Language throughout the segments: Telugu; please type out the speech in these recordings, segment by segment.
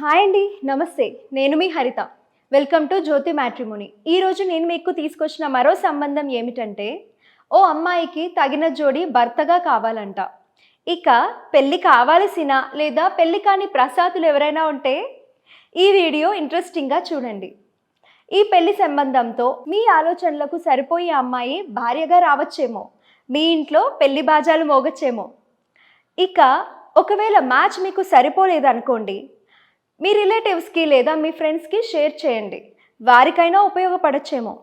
హాయ్ అండి నమస్తే. నేను మీ Haritha. Welcome to Jyothi matrimony. ఈరోజు నేను మీకు తీసుకొచ్చిన మరో సంబంధం ఏమిటంటే ఓ అమ్మాయికి తగిన జోడి భర్తగా కావాలంట. ఇక పెళ్ళి కావాల్సిన లేదా పెళ్ళి కాని ప్రసాదులు ఎవరైనా ఉంటే ఈ వీడియో ఇంట్రెస్టింగ్గా చూడండి. ఈ పెళ్ళి సంబంధంతో మీ ఆలోచనలకు సరిపోయే అమ్మాయి భార్యగా రావచ్చేమో మీ ఇంట్లో పెళ్ళి బాజాలు మోగచ్చేమో. ఇక ఒకవేళ మ్యాచ్ మీకు సరిపోలేదనుకోండి మీ రిలేటివ్స్కి లేదా మీ ఫ్రెండ్స్కి షేర్ చేయండి. వారికైనా ఉపయోగపడచ్చేమో.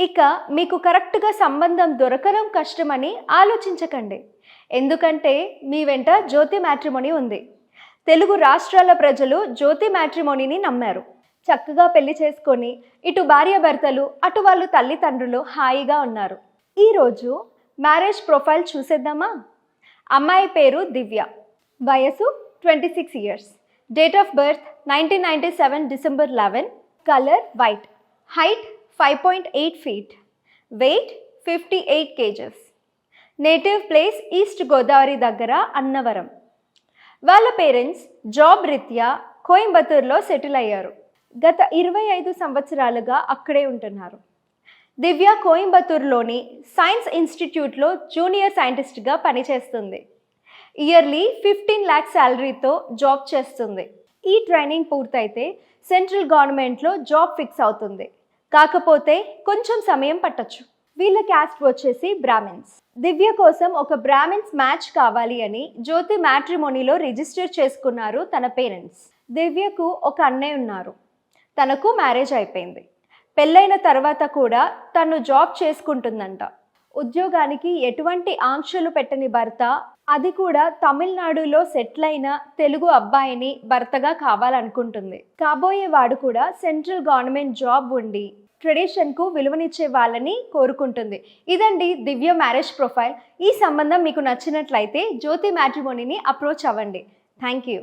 ఇక మీకు కరెక్ట్గా సంబంధం దొరకడం కష్టమని ఆలోచించకండి. ఎందుకంటే మీ వెంట జ్యోతి మ్యాట్రిమోని ఉంది. తెలుగు రాష్ట్రాల ప్రజలు జ్యోతి మ్యాట్రిమోనీని నమ్మారు. చక్కగా పెళ్ళి చేసుకొని ఇటు భార్యాభర్తలు అటు వాళ్ళు తల్లిదండ్రులు హాయిగా ఉన్నారు. ఈరోజు మ్యారేజ్ ప్రొఫైల్ చూసేద్దామా? అమ్మాయి పేరు దివ్య. వయసు twenty six years. Date of birth nineteen ninety seven December eleven colour white height five point eight feet weight fifty eight KGs native place East Godavari దగ్గర అన్నవరం. వాళ్ళ పేరెంట్స్ జాబ్ రీత్యా కోయంబత్తూర్లో సెటిల్ అయ్యారు. గత ఇరవై ఐదు సంవత్సరాలుగా అక్కడే ఉంటున్నారు. దివ్య కోయంబత్తూర్లోని సైన్స్ ఇన్స్టిట్యూట్లో జూనియర్ సైంటిస్ట్గా పనిచేస్తుంది. ఇయర్లీ ఫిఫ్టీన్ ల్యాక్ శాలరీతో జాబ్ చేస్తుంది. ఈ ట్రైనింగ్ పూర్తయితే సెంట్రల్ గవర్నమెంట్లో జాబ్ ఫిక్స్ అవుతుంది. కాకపోతే కొంచెం సమయం పట్టొచ్చు. వీళ్ళ క్యాస్ట్ వచ్చేసి బ్రాహ్మిన్స్. దివ్య కోసం ఒక బ్రాహ్మిన్స్ మ్యాచ్ కావాలి అని జ్యోతి మ్యాట్రిమోనీలో రిజిస్టర్ చేసుకున్నారు తన పేరెంట్స్. దివ్యకు ఒక అన్నయ్య ఉన్నారు. తనకు మ్యారేజ్ అయిపోయింది. పెళ్ళైన తర్వాత కూడా తను జాబ్ చేసుకుంటుందంట. ఉద్యోగానికి ఎటువంటి ఆంక్షలు పెట్టని భర్త అది కూడా తమిళనాడులో సెటిల్ అయిన తెలుగు అబ్బాయిని భర్తగా కావాలనుకుంటుంది. కాబోయే వాడు కూడా సెంట్రల్ గవర్నమెంట్ జాబ్ ఉండి ట్రెడిషన్కు విలువనిచ్చే వాళ్ళని కోరుకుంటుంది. ఇదండి దివ్య మ్యారేజ్ ప్రొఫైల్. ఈ సంబంధం మీకు నచ్చినట్లయితే జ్యోతి మ్యాట్రిమోనీని అప్రోచ్ అవ్వండి. Thank you